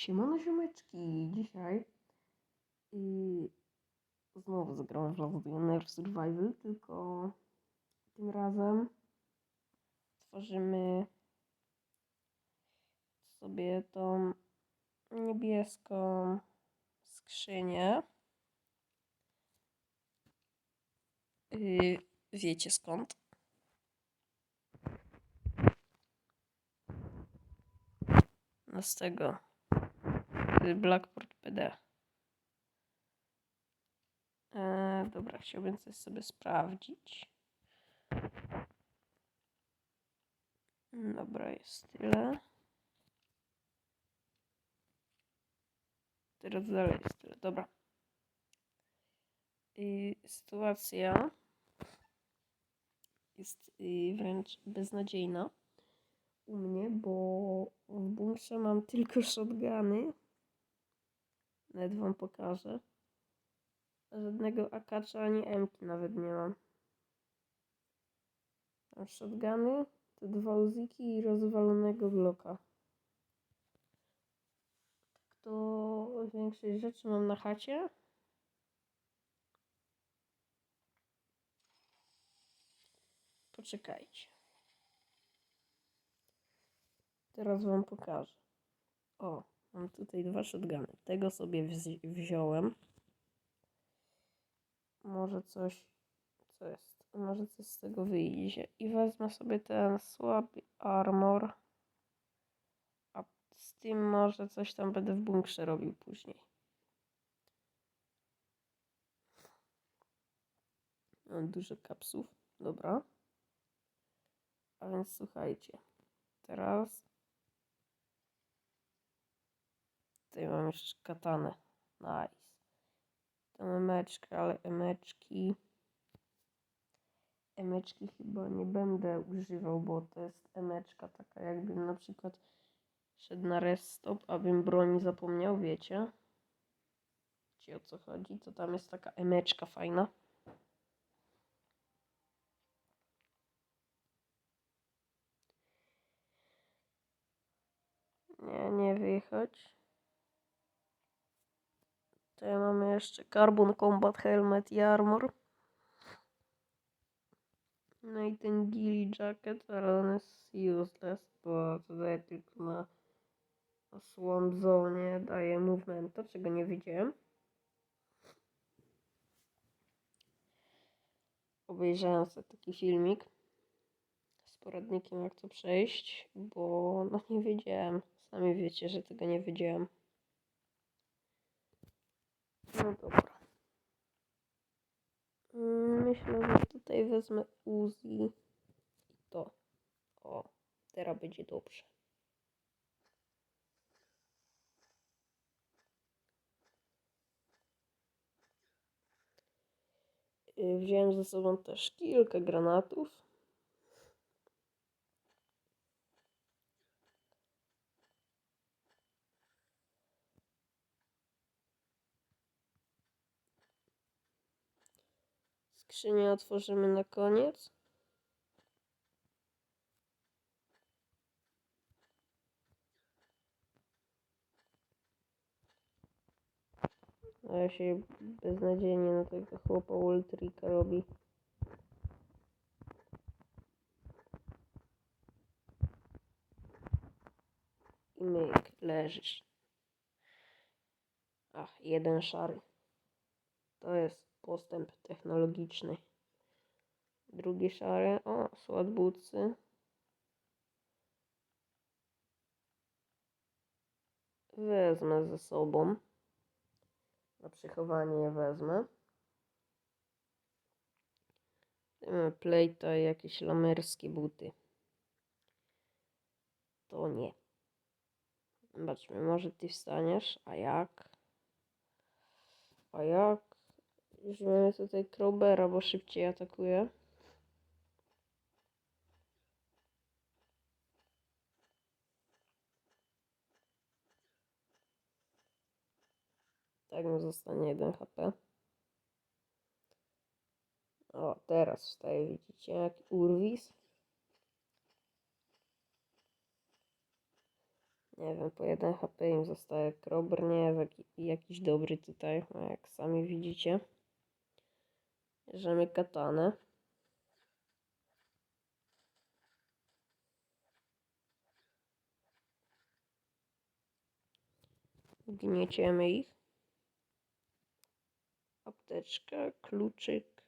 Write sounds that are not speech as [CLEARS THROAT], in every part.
Siemano ziomeczki, dzisiaj yy, znowu zagrałem w Last Gunner Survival, tylko tym razem tworzymy sobie tą niebieską skrzynię. Yy, wiecie skąd? No z tego Blackboard PD. E, dobra, chciałbym coś sobie sprawdzić. Dobra, jest tyle. Teraz dalej jest tyle. Dobra. I sytuacja jest y, wręcz beznadziejna u mnie, bo w bunkrze mam tylko shotguny. Nawet wam pokażę. Żadnego akacza ani emki nawet nie mam. Mam shotguny, to dwa uziki i rozwalonego bloka. Tak to większość rzeczy mam na chacie. Poczekajcie. Teraz wam pokażę. O, mam tutaj dwa shotguny. Tego sobie wzi- wziąłem. Może coś, co jest, może coś z tego wyjdzie. I wezmę sobie ten słaby armor. A z tym może coś tam będę w bunkrze robił później. Mam dużo kapsów. Dobra. A więc słuchajcie. Teraz Tutaj mam jeszcze katanę. Nice. Tam emeczkę, ale emeczki. Emeczki chyba nie będę używał, bo to jest emeczka taka, jakbym na przykład szedł na rest stop, abym broni zapomniał, wiecie? Ci o co chodzi? To tam jest taka emeczka fajna. Nie, nie wychodź. Tutaj mamy jeszcze Carbon Combat Helmet i Armor. No i ten Gilly Jacket, ale on jest useless, bo to daje tylko na, Swamp Zone, daje movementa, czego nie wiedziałem. Obejrzałem sobie taki filmik z poradnikiem jak to przejść, bo no nie wiedziałem. Sami wiecie, że tego nie wiedziałem. No dobra. Mm, Myślę, że tutaj wezmę Uzi i to. O, teraz będzie dobrze. Y, Wziąłem ze sobą też kilka granatów. Skrzynię otworzymy na koniec. A ja się beznadziejnie na tego chłopa Ultrika robi. I myk, leżysz. Ach, jeden szary. To jest postęp technologiczny. Drugi szary, o, słodbucy. Wezmę ze sobą. Na przechowanie je wezmę. Mamy plejta i jakieś lamerskie buty. To nie. Zobaczmy, może ty wstaniesz, a jak? A jak? Mamy tutaj Crowbera, bo szybciej atakuje. Tak mu zostanie 1 HP. O, teraz wstaje, widzicie, jak urwis. Nie wiem, po 1 HP im zostaje Krobr, nie jakiś dobry tutaj, no jak sami widzicie. Bierzemy katanę. Gnieciemy ich. Apteczka, kluczyk.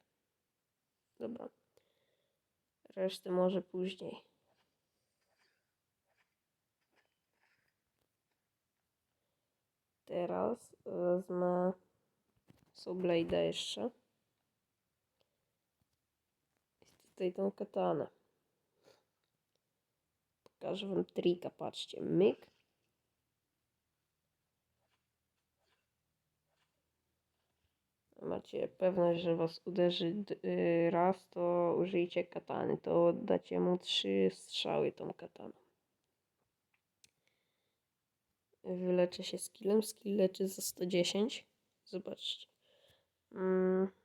Dobra. Resztę może później. Teraz wezmę Soulblade'a jeszcze. I tutaj tą katanę. Pokażę wam trika, patrzcie. Myk. Macie pewność, że was uderzy y, raz, to użyjcie katany. To dacie mu trzy strzały tą kataną. Wyleczę się skillem. Skill leczy za 110. Zobaczcie. Mm.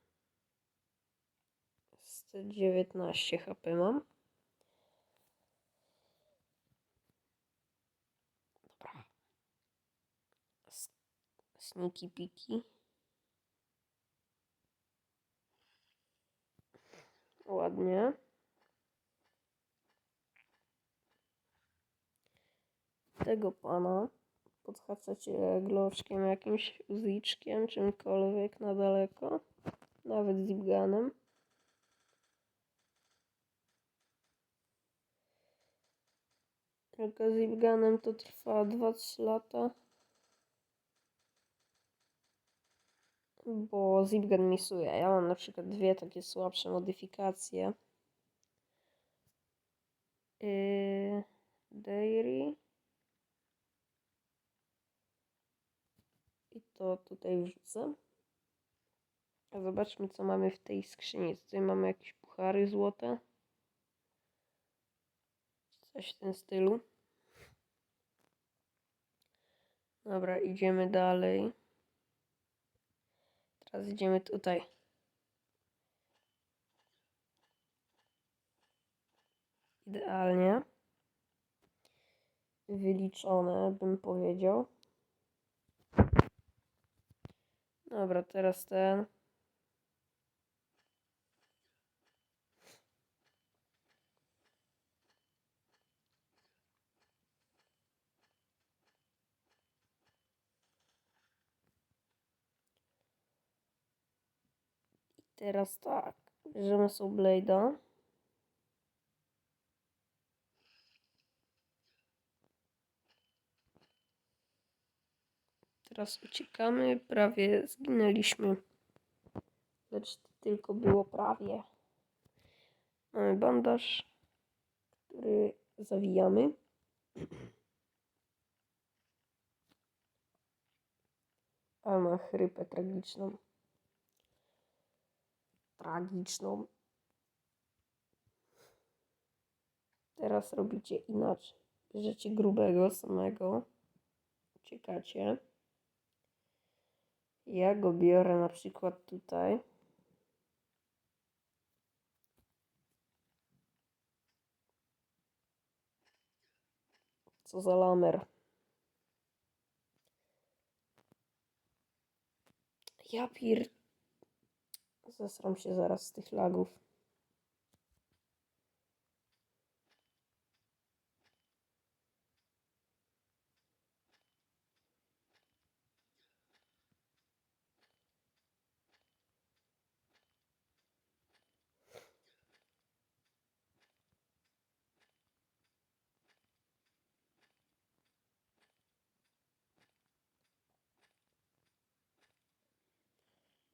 119 HP mam. Dobra. S- Sneaky piki. Ładnie. Tego pana podhacacie gloczkiem, jakimś uziczkiem, czymkolwiek na daleko. Nawet zipganem. Tylko zipganem to trwa 2-3 lata. Bo zipgan misuje. Ja mam na przykład dwie takie słabsze modyfikacje. Yy, Dairy. I to tutaj wrzucę. A zobaczmy, co mamy w tej skrzyni. Tutaj mamy jakieś puchary złote. Coś w tym stylu. Dobra, idziemy dalej. Teraz idziemy tutaj. Idealnie. Wyliczone, bym powiedział. Dobra, teraz ten. Teraz tak. Bierzemy sobie Blade'a. Teraz uciekamy. Prawie zginęliśmy. Lecz tylko było prawie. Mamy bandaż, który zawijamy. [CLEARS THROAT] A ma chrypę tragiczną. Tragiczną. Teraz robicie inaczej. Bierzecie grubego samego. Uciekacie. Ja go biorę na przykład tutaj. Co za lamer. Ja pir... Zesram się zaraz z tych lagów.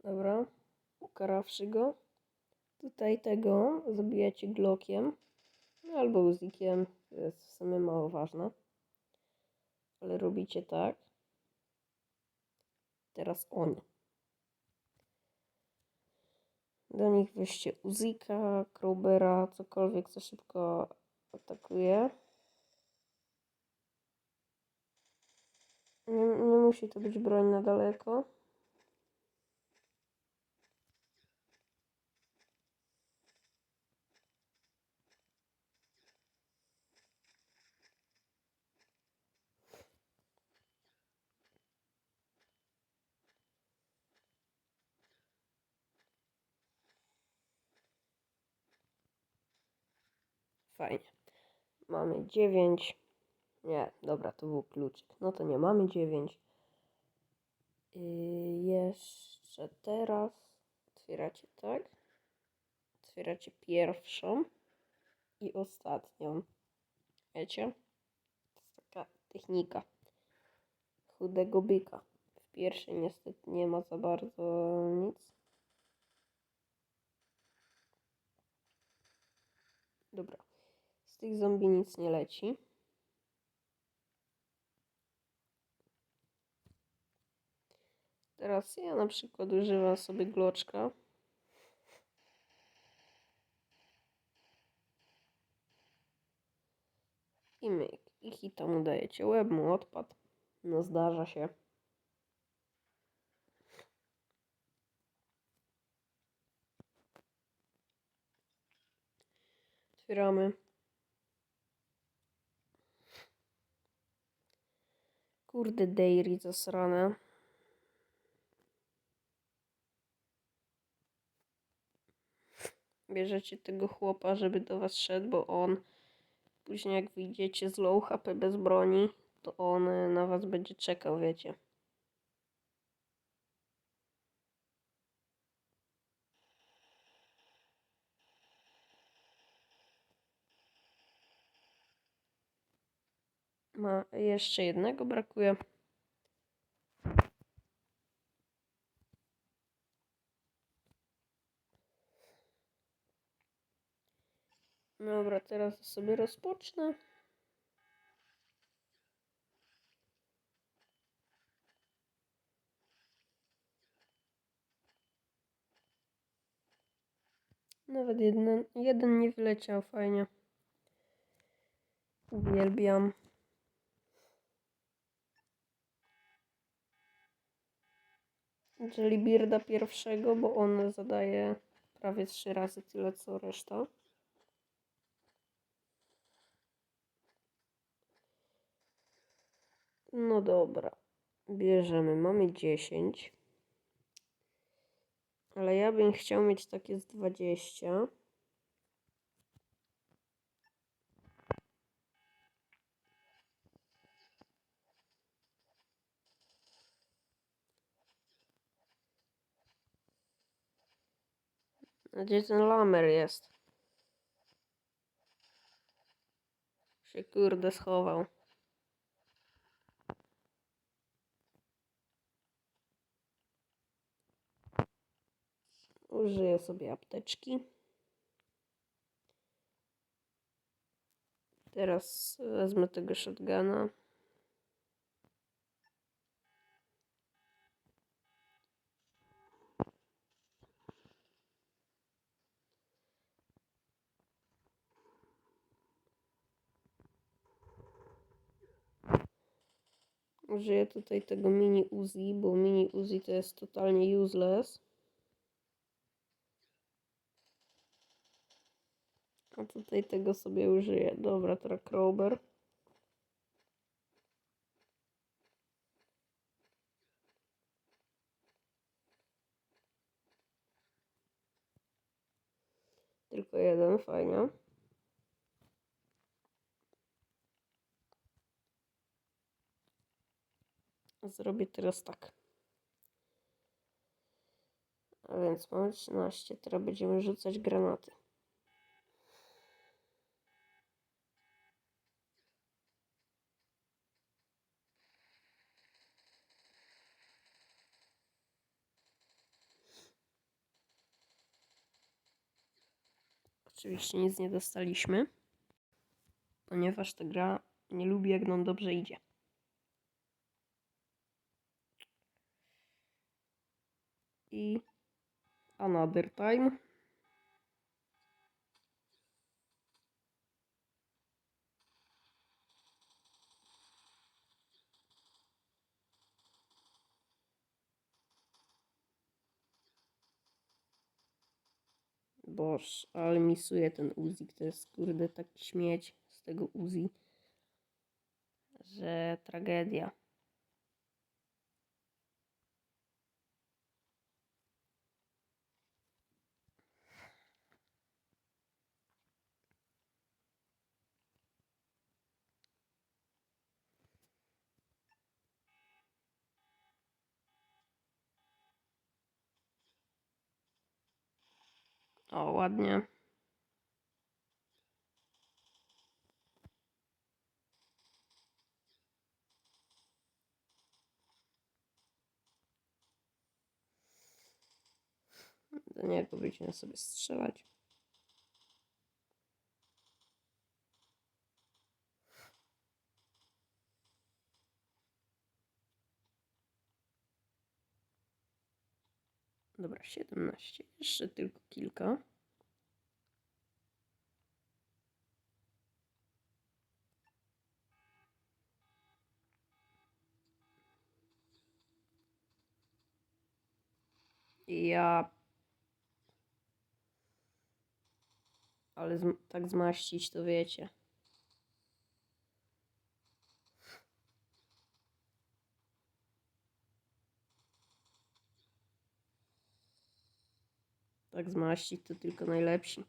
Dobra, ukarawszy go. Tutaj tego zabijacie glokiem albo uzikiem, to jest w sumie mało ważne. Ale robicie tak. Teraz oni. Do nich weźcie uzika, krobera, cokolwiek, co szybko atakuje. Nie, nie musi to być broń na daleko. Fajnie. Mamy 9. Nie, dobra, to był kluczyk. No to nie, mamy 9. Yy, jeszcze teraz otwieracie tak. Otwieracie pierwszą i ostatnią. Wiecie? To jest taka technika chudego byka. W pierwszej niestety nie ma za bardzo nic. Dobra. Tych zombie nic nie leci. Teraz ja na przykład używam sobie gloczka. I myk. I hita mu dajecie. Łeb mu odpadł. No zdarza się. Otwieramy. Kurde, dairy zasrane. Bierzecie tego chłopa, żeby do was szedł, bo on później jak wyjdziecie z low HP bez broni, to on y, na was będzie czekał, wiecie. Ma jeszcze jednego brakuje. Dobra, teraz sobie rozpocznę. Nawet jeden, jeden nie wyleciał fajnie. Uwielbiam. Jellybearda pierwszego, bo on zadaje prawie trzy razy tyle co reszta. No dobra. Bierzemy. Mamy 10. Ale ja bym chciał mieć takie z 20. Gdzie ten lamer jest? Się kurde schował. Użyję sobie apteczki. Teraz wezmę tego shotguna. Użyję tutaj tego mini Uzi, bo mini Uzi to jest totalnie useless. A tutaj tego sobie użyję. Dobra, teraz crowbar. Tylko jeden, fajnie. Zrobię teraz tak. A więc mamy 13, teraz będziemy rzucać granaty. Oczywiście nic nie dostaliśmy, ponieważ ta gra nie lubi jak nam dobrze idzie. I another time. Boż, ale misuje ten Uzi. To jest kurde taki śmieć z tego Uzi, że tragedia. O, ładnie. Do niego będziemy sobie strzelać. Dobra, 17. Jeszcze tylko kilka. Ja. Ale zm- tak zmaścić to wiecie. Tak zmaścić to tylko najlepsi.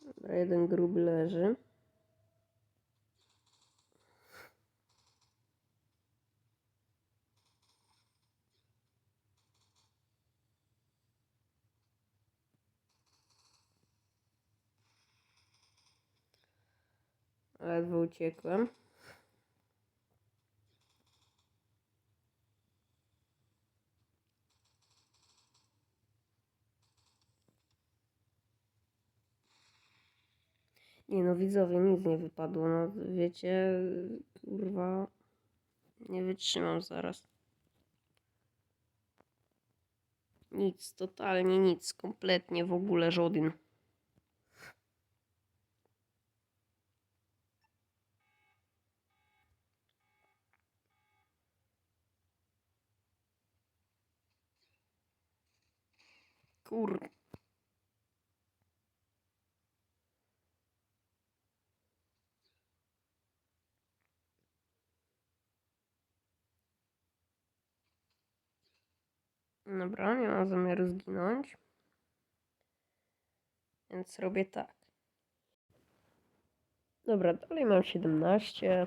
Dobra, jeden gruby leży. Ledwo uciekłem. Nie no, widzowie, nic nie wypadło. No, wiecie, kurwa, nie wytrzymam zaraz. Nic, totalnie nic, kompletnie w ogóle żaden. Kur... Dobra, nie mam zamiaru zginąć. Więc robię tak. Dobra, dalej mam 17.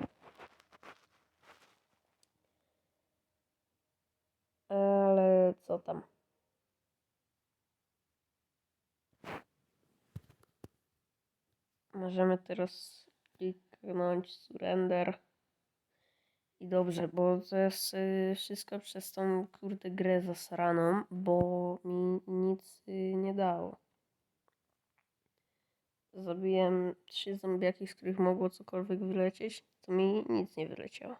Ale co tam? Możemy teraz kliknąć surrender. I dobrze, bo to jest y, wszystko przez tą kurde grę zasraną, bo mi nic y, nie dało. Zabiłem trzy zombiaki, z których mogło cokolwiek wylecieć, to mi nic nie wyleciało.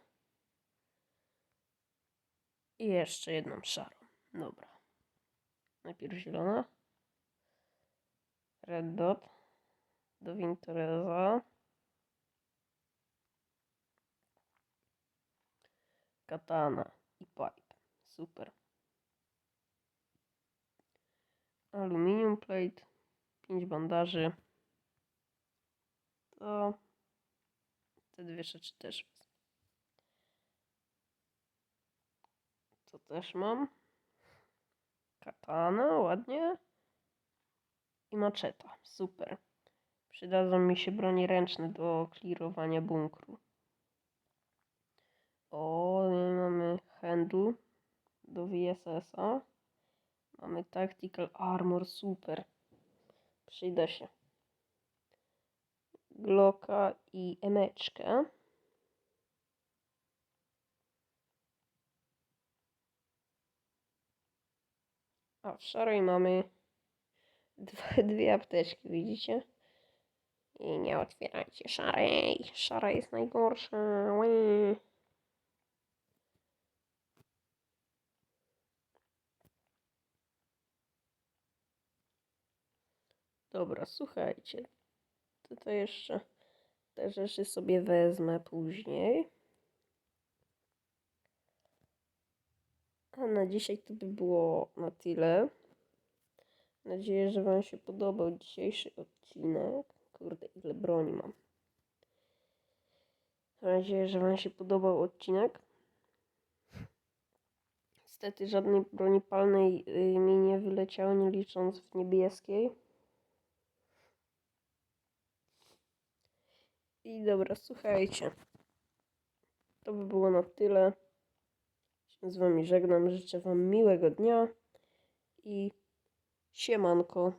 I jeszcze jedną szarą. Dobra. Najpierw zielona. Red dot. Do Wintereza. Katana i pipe. Super. Aluminium plate. 5 bandaży. To te dwie rzeczy też. To też mam. Katana, ładnie. I maczeta. Super. Przydadzą mi się broni ręczne do clearowania bunkru. O, mamy handle do VSS-a. Mamy tactical armor, super. Przyda się. Glocka i emeczkę. A w szarej mamy dwa, dwie apteczki, widzicie? I nie otwierajcie szarej. Szara jest najgorsza. Łe. Dobra, słuchajcie. Tutaj jeszcze te rzeczy sobie wezmę później. A na dzisiaj to by było na tyle. Mam nadzieję, że Wam się podobał dzisiejszy odcinek. Kurde, ile broni mam. Mam nadzieję, że Wam się podobał odcinek. Niestety żadnej broni palnej y, mi nie wyleciało, nie licząc w niebieskiej. I dobra, słuchajcie. To by było na tyle. z Wami żegnam. Życzę Wam miłego dnia i siemanko.